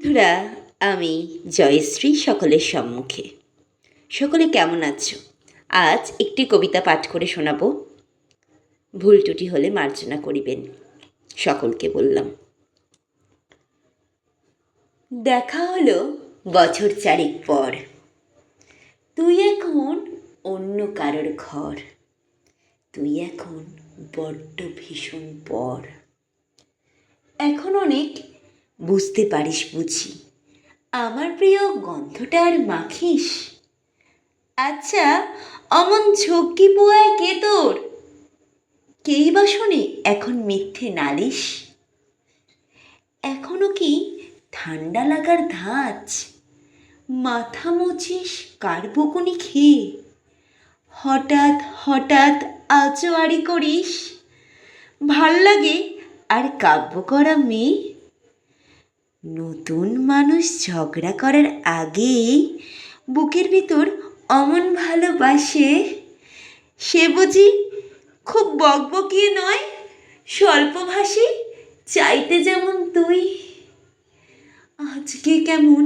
বন্ধুরা, আমি জয়শ্রী সকলের সম্মুখে। সকলে কেমন আছো? আজ একটি কবিতা পাঠ করে শোনাবো। ভুল ত্রুটি হলে মার্জনা করিবেন, সকলকে বললাম। দেখা হলো বছর চারেক পর। তুই এখন অন্য কারোর ঘর। তুই এখন বড্ড ভীষণ পর। এখন অনেক বুঝতে পারিস বুঝি। আমার প্রিয় গন্ধটা আর মাখিস। আচ্ছা অমন ঝক্কি পোয়ায় কে তোর? কেই বা শোনে এখন মিথ্যে নালিশ? এখনও কি ঠান্ডা লাগার ধাঁচ? মাথা মুছিস কার বকুনি খেয়ে? হঠাৎ হঠাৎ আচোয়ারি করিস? ভালো লাগে আর কাব্য করা মেয়ে? নতুন মানুষ ঝগড়া করার আগেই বুকের ভিতর অমন ভালোবাসে, সে বুঝি খুব বকবকিয়ে নয় স্বল্পভাষী চাইতে যেমন তুই। আজকে কেমন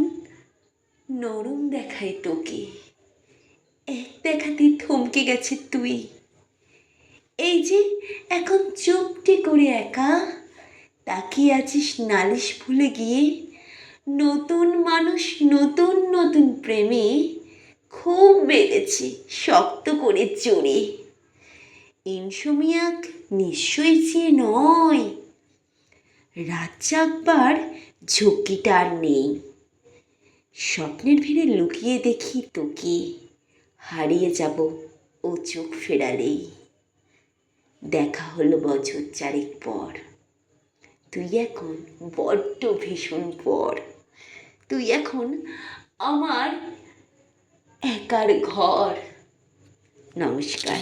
নরম দেখায় তোকে, এক দেখাতে থমকে গেছে তুই। এই যে এখন চুপটি করে একা তাকিয়ে আছিস নালিশ ভুলে গিয়ে? নতুন মানুষ, নতুন নতুন প্রেমে খুব বেড়েছে শক্ত করে জড়ে ইনসোমিয়াক নিশ্চয়ই যে নয়। রাত জাগবার ঝুঁকিটা আর নেই। স্বপ্নের ভিড়ে লুকিয়ে দেখি তোকে। হারিয়ে যাব ও চোখ ফেরালেই। দেখা হলো বছর চারেক পর। তুই এখন বড্ড ভীষণ পর তুই এখন আমার একার ঘর। নমস্কার।